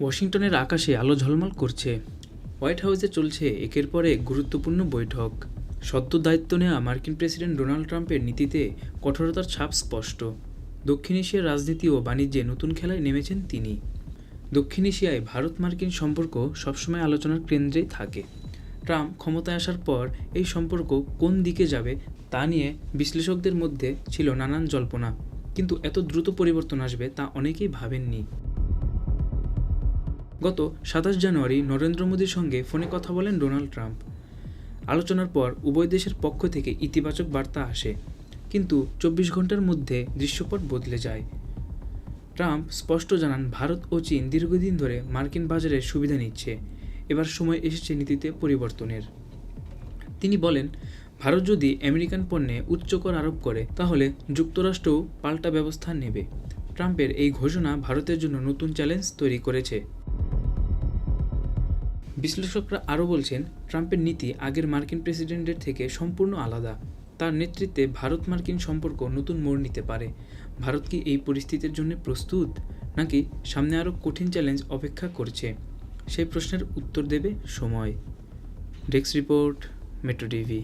ওয়াশিংটনের আকাশে আলো ঝলমল করছে। হোয়াইট হাউসে চলছে একের পর এক গুরুত্বপূর্ণ বৈঠক। সদ্য দায়িত্ব নেওয়া মার্কিন প্রেসিডেন্ট ডোনাল্ড ট্রাম্পের নীতিতে কঠোরতার ছাপ স্পষ্ট। দক্ষিণ এশিয়ার রাজনীতি ও বাণিজ্যে নতুন খেলায় নেমেছেন তিনি। দক্ষিণ এশিয়ায় ভারত মার্কিন সম্পর্ক সবসময় আলোচনার কেন্দ্রেই থাকে। ট্রাম্প ক্ষমতায় আসার পর এই সম্পর্ক কোন দিকে যাবে তা নিয়ে বিশ্লেষকদের মধ্যে ছিল নানান জল্পনা। কিন্তু এত দ্রুত পরিবর্তন আসবে তা অনেকেই ভাবেননি। গত সাতাশ জানুয়ারি নরেন্দ্র মোদীর সঙ্গে ফোনে কথা বলেন ডোনাল্ড ট্রাম্প। আলোচনার পর উভয় দেশের পক্ষ থেকে ইতিবাচক বার্তা আসে, কিন্তু চব্বিশ ঘণ্টার মধ্যে দৃশ্যপট বদলে যায়। ট্রাম্প স্পষ্ট জানান, ভারত ও চীন দীর্ঘদিন ধরে মার্কিন বাজারের সুবিধা নিচ্ছে। এবার সময় এসেছে নীতিতে পরিবর্তনের। তিনি বলেন, ভারত যদি আমেরিকান পণ্যে উচ্চ কর আরোপ করে, তাহলে যুক্তরাষ্ট্রও পাল্টা ব্যবস্থা নেবে। ট্রাম্পের এই ঘোষণা ভারতের জন্য নতুন চ্যালেঞ্জ তৈরি করেছে। বিশ্লেষকরা আরও বলছেন, ট্রাম্পের নীতি আগের মার্কিন প্রেসিডেন্টের থেকে সম্পূর্ণ আলাদা। তার নেতৃত্বে ভারত মার্কিন সম্পর্ক নতুন মোড় নিতে পারে। ভারত কি এই পরিস্থিতির জন্য প্রস্তুত, নাকি সামনে আরও কঠিন চ্যালেঞ্জ অপেক্ষা করছে? সেই প্রশ্নের উত্তর দেবে সময়। Desk report, metro TV.